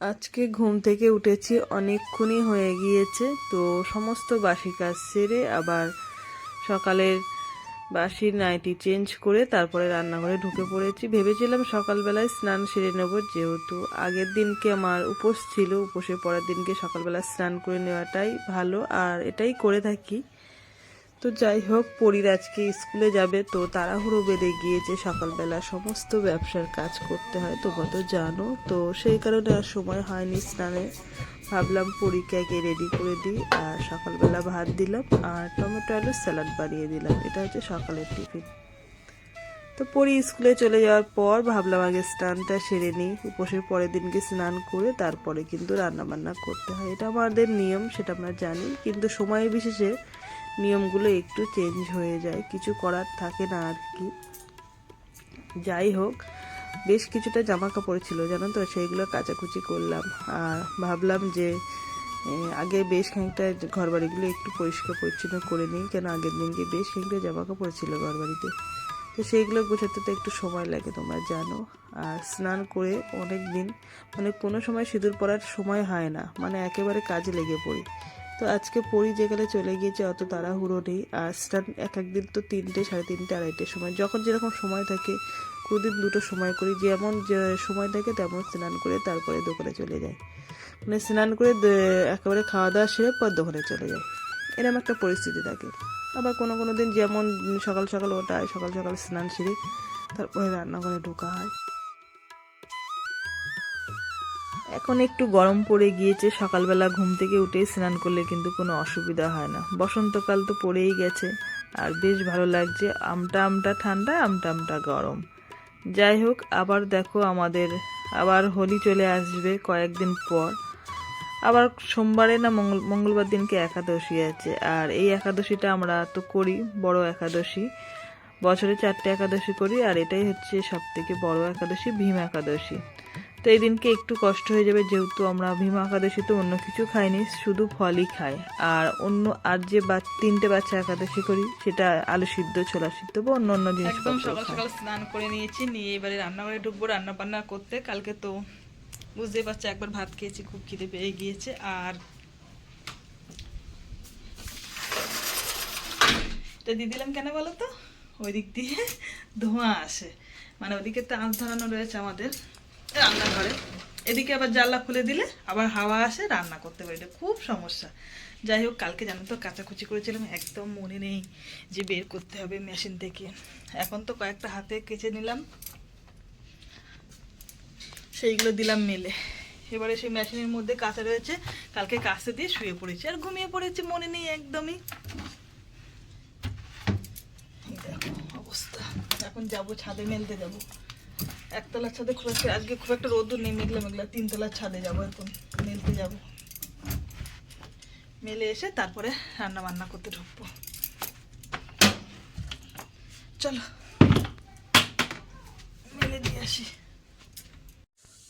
আজকে ঘুম থেকে উঠেছি, অনেকক্ষণই হয়ে গিয়েছে, তো সমস্ত বাসি কাজ সেরে আবার সকালের বাসি নাইটি চেঞ্জ করে তারপরে রান্নাঘরে ঢুকে পড়েছি। ভেবেছিলাম সকালবেলায় স্নান সেরে নেব, যেহেতু আগের দিনকে আমার উপোস ছিল, উপোসের পরের দিনকে সকালবেলা স্নান করে নেওয়াটাই ভালো, আর এটাই করে থাকি। তো যাই হোক, পরীর আজকে স্কুলে যাবে, তো তাড়াহুড়ো বেড়ে গিয়েছে সকালবেলা সমস্ত ব্যবসার কাজ করতে হয়, তোমরা তো জানো। তো সেই কারণে আর সময় হয়নি স্নানে। ভাবলাম পরীকে আগে রেডি করে দিই, আর সকালবেলা ভাত দিলাম, আর টমেটো আলু স্যালাড বানিয়ে দিলাম। এটা হচ্ছে সকালের টিফিন। তো পরি স্কুলে চলে যাওয়ার পর ভাবলাম আগে স্নানটা সেরে নিই। উপোসের পরের দিনকে স্নান করে তারপরে কিন্তু রান্না বান্না করতে হয়। এটা আমাদের নিয়ম, সেটা আমরা জানি। কিন্তু সময় বিশেষে নিয়মগুলো একটু চেঞ্জ হয়ে যায়, কিছু করার থাকে না আর কি। যাই হোক, বেশ কিছুটা জামা কাপড় ছিল, জানো তো? সেইগুলো কাচাকুচি করলাম আর ভাবলাম যে আগে বেশ খানিকটা ঘর বাড়িগুলো একটু পরিষ্কার পরিচ্ছন্ন করে নিই, কেন আগের দিনকে বেশ খানিকটা জামা কাপড় ছিল ঘর বাড়িতে তো সেইগুলো গোছাতে তো একটু সময় লাগে, তোমরা জানো। আর স্নান করে অনেক দিন মানে কোনো সময় সিঁদুর পরার সময় হয় না মানে একেবারে কাজে লেগে পড়ি। তো আজকে পড়ি যেখানে চলে গিয়েছে, অত তাড়াহুড়ো নেই। আর স্নান এক একদিন তো তিনটে, সাড়ে তিনটে, আড়াইটের সময়। যখন যেরকম সময় থাকে কোনোদিন দুটো সময় করি। যেমন সময় থাকে, তেমন স্নান করে তারপরে দোকানে চলে যায় মানে স্নান করে একেবারে খাওয়া দাওয়া সেরে পর দোকানে চলে যায় এরকম একটা পরিস্থিতি থাকে। আবার কোনো কোনো দিন যেমন সকাল সকাল ওঠায়, সকাল সকাল স্নান সেরে তারপরে রান্নাঘরে ঢোকা হয়। এখন একটু গরম পড়ে গিয়েছে, সকালবেলা ঘুম থেকে উঠে স্নান করলে কিন্তু কোনো অসুবিধা হয় না। বসন্তকাল তো পড়েই গেছে, আর বেশ ভালো লাগছে, আমটা আমটা ঠান্ডা, আমটা আমটা গরম। যাই হোক, আবার দেখো আমাদের, আবার হোলি চলে আসবে কয়েকদিন পর। আবার সোমবারে না মঙ্গল, মঙ্গলবার দিনকে একাদশী আছে, আর এই একাদশীটা আমরা তো করি, বড় একাদশী। বছরে চারটে একাদশী করি, আর এটাই হচ্ছে সব থেকে বড় একাদশী, ভীম একাদশী। তো এই দিনকে একটু কষ্ট হয়ে যাবে যেহেতু আমরা ভীম একাদশীতে অন্য কিছু খাইনি শুধু ফলই খাই। আর অন্য আর যে বা- তিনটে বাচ্চা একাদশী করি সেটা আলু সিদ্ধ ছোলা সিদ্ধ বা অন্য অন্য জিনিস একদম সকাল সকাল স্নান করে নিয়েছি নিয়ে এবারে রান্নাঘরে ঢুকবো রান্না বান্না করতে। কালকে তো বুঝতেই পারছ একবার ভাত খেয়েছি খুব খিদে পেয়ে গিয়েছে। আর এটা দিয়ে দিলাম কেন বলো তো? ওই দিক দিয়ে ধোঁয়া আসে। মানে ওদিকে তো আঁচ ধরানো রয়েছে আমাদের। রান্নাঘরে। এদিকে আবার জানলা খুলে দিলে আবার হাওয়া আসে, রান্না করতে পারি খুব সমস্যা। যাই হোক, কালকে জানো তো কাচাকুচি করেছিলাম, একদম মনে নেই যে বের করতে হবে মেশিন থেকে। এখন তো কয়েকটা হাতে কেচে নিলাম। সেইগুলো দিলাম মেলে। এবারে সেই মেশিনের মধ্যে কাঁচা রয়েছে, কালকে কাঁচতে দিয়ে শুয়ে পড়েছি। আর ঘুমিয়ে পড়েছি মনে নেই একদমই। অবস্থা। এখন যাব ছাদে মেলতে যাব। একতলার ছাদে খুব একটা আজকে খুব একটা রোদ্দুর নেই, মেঘলা মেঘলা। তিনতলার ছাদে যাব এখন, মেলতে যাব। মেলে এসে তারপরে রান্না বান্না করতে ঢুকবো। চলো, মেলে দিয়ে আসি।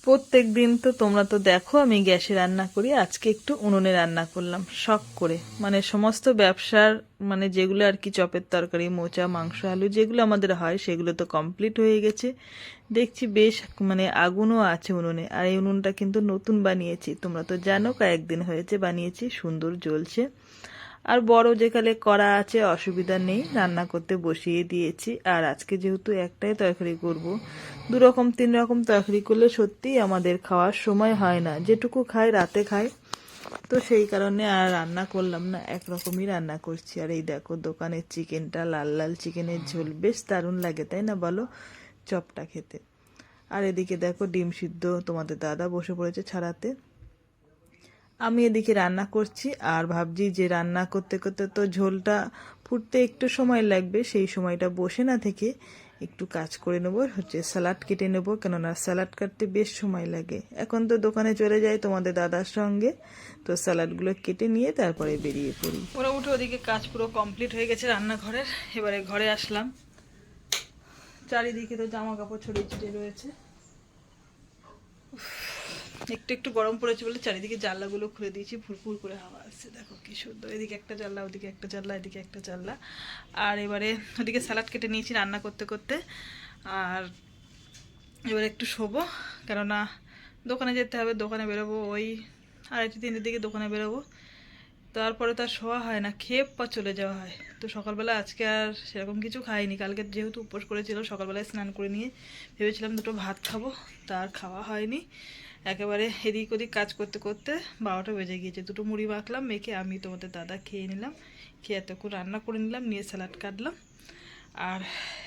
প্রত্যেক দিন তো তোমরা তো দেখো, আমি গ্যাসে রান্না করি, আজকে একটু উনুনে রান্না করলাম, শখ করে। মানে সমস্ত ব্যবসার মানে যেগুলো আর কি চপের তরকারি, মোচা, মাংস, আলু, যেগুলো আমাদের হয়, সেগুলো তো কমপ্লিট হয়ে গেছে। দেখছি বেশ মানে আগুনও আছে উনুনে, আর এই উনুনটা কিন্তু নতুন বানিয়েছি। তোমরা তো জানো, কয়েকদিন হয়েছে বানিয়েছি, সুন্দর জ্বলছে। আর বড় যেখানে করা আছে অসুবিধা নেই, রান্না করতে বসিয়ে দিয়েছি। আর আজকে যেহেতু একটাই তরকারি করব, দু রকম তিন রকম তরকারি করলে সত্যিই আমাদের খাওয়ার সময় হয় না। যেটুকু খাই, রাতে খাই। তো সেই কারণে আর রান্না করলাম না একরকমই রান্না করছি। আর এই দেখো দোকানের চিকেনটা, লাল লাল চিকেনের ঝোল, বেশ দারুণ লাগে, তাই না বলো? চপটা খেতে। আর এদিকে দেখো, ডিম সিদ্ধ তোমাদের দাদা বসে পড়েছে ছাড়াতে। আমি এদিকে রান্না করছি আর ভাবছি যে রান্না করতে করতে তো ঝোলটা ফুটতে একটু সময় লাগবে, সেই সময়টা বসে না থেকে একটু কাজ করে নেব হচ্ছে স্যালাড কেটে নেব। কেননা স্যালাড কাটতে বেশ সময় লাগে। এখন তো দোকানে চলে যাই তোমাদের দাদার সঙ্গে। তো স্যালাডগুলো কেটে নিয়ে তারপরে বেরিয়ে পড়ি। ওরা উঠে ওদিকে কাজ পুরো কমপ্লিট হয়ে গেছে রান্নাঘরের। এবারে ঘরে আসলাম। চারিদিকে তো জামা কাপড় ছড়িয়ে ছিটিয়ে রয়েছে। একটু একটু গরম পড়েছে বলে চারিদিকে জানলাগুলো খুলে দিয়েছি, ফুরফুর করে হাওয়া আসছে। দেখো কি সুন্দর, এদিকে একটা জানলা, ওদিকে একটা জানলা, এদিকে একটা জানলা। আর এবারে ওদিকে স্যালাড কেটে নিয়েছি রান্না করতে করতে। আর এবারে একটু শোবো, কেননা দোকানে যেতে হবে, দোকানে বেরোবো ওই আড়াইটে, তিনটের দিকে দোকানে বেরোবো। তারপরে তার শোয়া হয় না, খেয়ে পা চলে যাওয়া হয়। তো সকালবেলা আজকে আর সেরকম কিছু খাইনি, কালকে যেহেতু উপোস করেছিল, সকালবেলায় স্নান করে নিয়ে ভেবেছিলাম দুটো ভাত খাব তার খাওয়া হয়নি। একেবারে এদিক ওদিক কাজ করতে করতে বারোটা বেজে গিয়েছে। দুটো মুড়ি মাখলাম, মেখে আমি তোমাদের দাদা খেয়ে নিলাম। খেয়ে এতক্ষণ রান্না করে নিলাম, নিয়ে স্যালাড কাটলাম। আর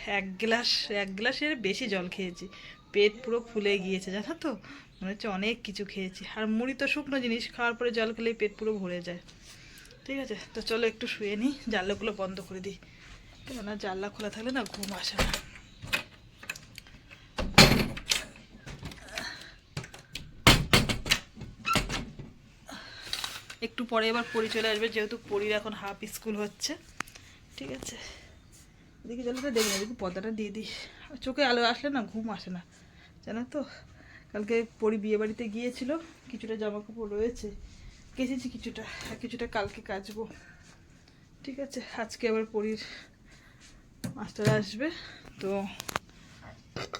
এক গ্লাস, এক গ্লাসের বেশি জল খেয়েছি। পেট পুরো ফুলে গিয়েছে, জানো তো? মনে হচ্ছে অনেক কিছু খেয়েছি। আর মুড়ি তো শুকনো জিনিস, খাওয়ার পরে জল খেলেই পেট পুরো ভরে যায়। ঠিক আছে? তো চলো একটু শুয়ে নিই, জানলাগুলো বন্ধ করে দিই। কেননা জানলা খোলা থাকলে না ঘুম আসে না। একটু পরে এবার পরি চলে আসবে, যেহেতু পরির এখন হাফ স্কুল হচ্ছে। ঠিক আছে? এদিকে জলটা দেখি না এদিকে পর্দাটা দিয়ে দিই। চোখে আলো আসলে না, ঘুম আসে না, জানো তো? কালকে পরি বিয়ে বাড়িতে গিয়েছিল, কিছুটা জামা কাপড় রয়েছে, কেচেছি কিছুটা, আর কিছুটা কালকে কাচবো। ঠিক আছে? আজকে আবার পরির মাস্টার আসবে, তো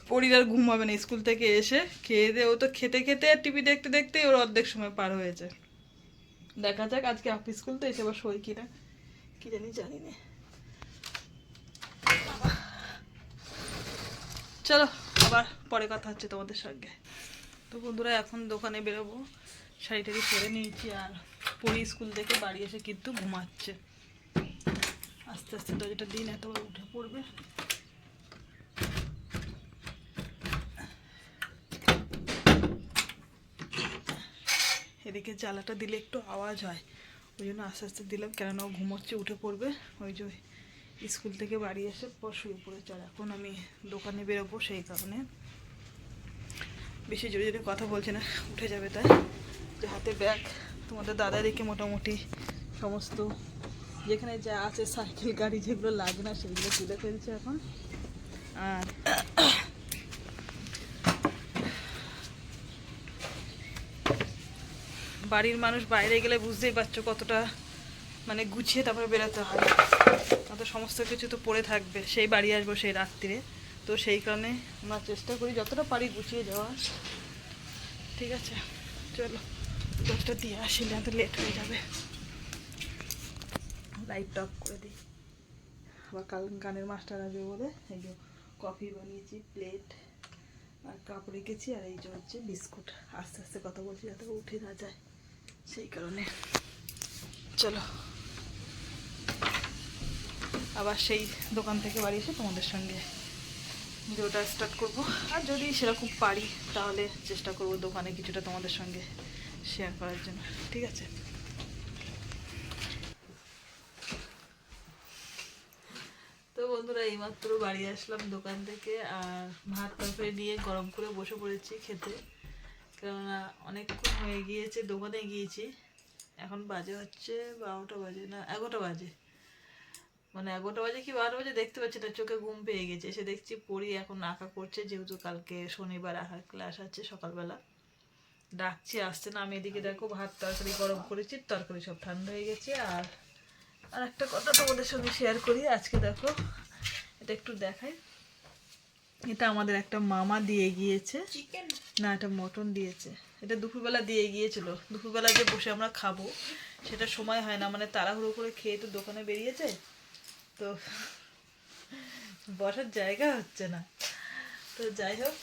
পরির আর ঘুম হবে না, স্কুল থেকে এসে খেয়ে দিয়ে ও তো খেতে খেতে আর টিভি দেখতে দেখতে ওর অর্ধেক সময় পার হয়েছে দেখা যাক, আজকে হাফ স্কুল তো এসে আবার সই কিনা। কি জানি জানি না। চলো, আবার পরে কথা হচ্ছে তোমাদের সঙ্গে। তো বন্ধুরা, এখন দোকানে বেরোবো। শাড়ি টাড়ি পরে নিয়েছি আর পরি স্কুল থেকে বাড়ি এসে কিন্তু ঘুমাচ্ছে। আস্তে আস্তে দরজাটা দিন এতবার উঠে পড়বে। এদিকে জ্বালাটা দিলে একটু আওয়াজ হয়। ওই জন্য আস্তে আস্তে দিলাম, কেননা ও ঘুমোচ্ছে, উঠে পড়বে। ওই যে স্কুল থেকে বাড়ি এসে পর শুয়ে পড়েছে। আর এখন আমি দোকানে বেরোবো সেই কারণে। বেশি জোরে জোরে কথা বলছে না, উঠে যাবে তাই। যে হাতে ব্যাগ, তোমাদের দাদা দেখে মোটামুটি সমস্ত যেখানে যা আছে, সাইকেল, গাড়ি যেগুলো লাগে না, সেগুলো তুলে ফেলছে এখন। আর বাড়ির মানুষ বাইরে গেলে বুঝতেই পারছ কতটা মানে গুছিয়ে তারপরে বেরোতে হয়। তো সমস্ত কিছু তো পড়ে থাকবে। সেই বাড়ি আসব সেই রাত্রিরে তো সেই কারণে আমরা চেষ্টা করি যতটা পারি গুছিয়ে যাওয়ার। ঠিক আছে, চলো। দশটা দিয়ে আসলে এত লেট হয়ে যাবে। লাইট অফ করে দিই। আবার কাল গানের মাস্টার আসবে বলে এই যে কফি বানিয়েছি প্লেট আর কাপ রেখেছি আর এই যে হচ্ছে বিস্কুট। আস্তে আস্তে কথা বলছি যাতে উঠে না যায়। সেই কারণে চলো আবার সেই দোকান থেকে বাড়ি এসে তোমাদের সঙ্গে ভিডিওটা স্টার্ট করব। আর যদি সেরকম পারি, তাহলে চেষ্টা করব দোকানে কিছুটা তোমাদের সঙ্গে শেয়ার করার জন্য। ঠিক আছে? তো বন্ধুরা, এইমাত্র বাড়ি আসলাম দোকান থেকে, আর ভাত তরকারি নিয়ে গরম করে বসে পড়েছি খেতে। কেননা অনেকক্ষণ হয়ে গিয়েছে, দোকানে গিয়েছি। এখন বাজে হচ্ছে বারোটা বাজে, না, এগারোটা বাজে। মানে এগারোটা বাজে কি বারোটা বাজে দেখতে পাচ্ছি না, চোখে ঘুম পেয়ে গেছে। এসে দেখছি পড়ি এখন আঁকা করছে, যেহেতু কালকে শনিবার আঁকার ক্লাস আছে সকালবেলা। ডাকছি, আসছে না, আমি এদিকে দেখো ভাত তরকারি গরম করেছি, তরকারি সব ঠান্ডা হয়ে গেছে। আর আর একটা কথা তোমাদের সঙ্গে শেয়ার করি, আজকে দেখো, এটা একটু দেখাই। এটা আমাদের একটা মামা দিয়ে গিয়েছে। না এটা মটন দিয়েছে। এটা দুপুরবেলা দিয়ে গিয়েছিল। দুপুরবেলা যে বসে আমরা খাব সেটা সময় হয় না। মানে তাড়াহুড়ো করে খেয়ে তো দোকানে বেরিয়েছে। তো বসার জায়গা হচ্ছে না। তো যাই হোক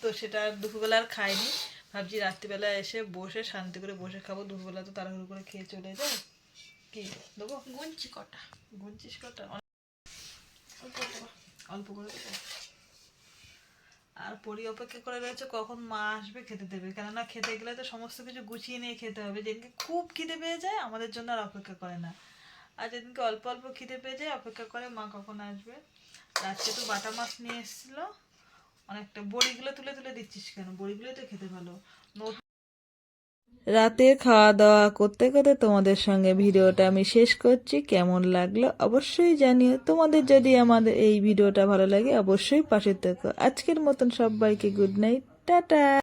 তো সেটা দুপুরবেলা আর খাইনি। ভাবছি রাত্রিবেলা এসে বসে শান্তি করে বসে খাব। দুপুরবেলা তো তাড়াহুড়ো করে খেয়ে চলে যায় কি দেবো? গুনছি কটা। গুনছিস কটা? অল্প করে। আর পরি অপেক্ষা করে রয়েছে কখন মা আসবে খেতে দেবে। কেননা খেতে গেলে তো সমস্ত কিছু গুছিয়ে নিয়ে খেতে হবে। যেদিনকে খুব খিদে পেয়ে যায়, আমাদের জন্য আর অপেক্ষা করে না। আর যেদিনকে অল্প অল্প খিদে পেয়ে যায়, অপেক্ষা করে মা কখন আসবে? আজকে তো বাটা মাছ নিয়ে এসেছিল। অনেকটা বড়িগুলো তুলে তুলে দিচ্ছিস কেন? বড়িগুলোই তো খেতে ভালো। নতুন রাতে খাওয়া দাওয়া করতে করতে তোমাদের সঙ্গে ভিডিওটা আমি শেষ করছি। কেমন লাগল অবশ্যই জানিও। তোমাদের যদি আমাদের এই ভিডিওটা ভালো লাগে, অবশ্যই পাশে থেকো। আজকের মতন সবাইকে গুড নাইট টাটা!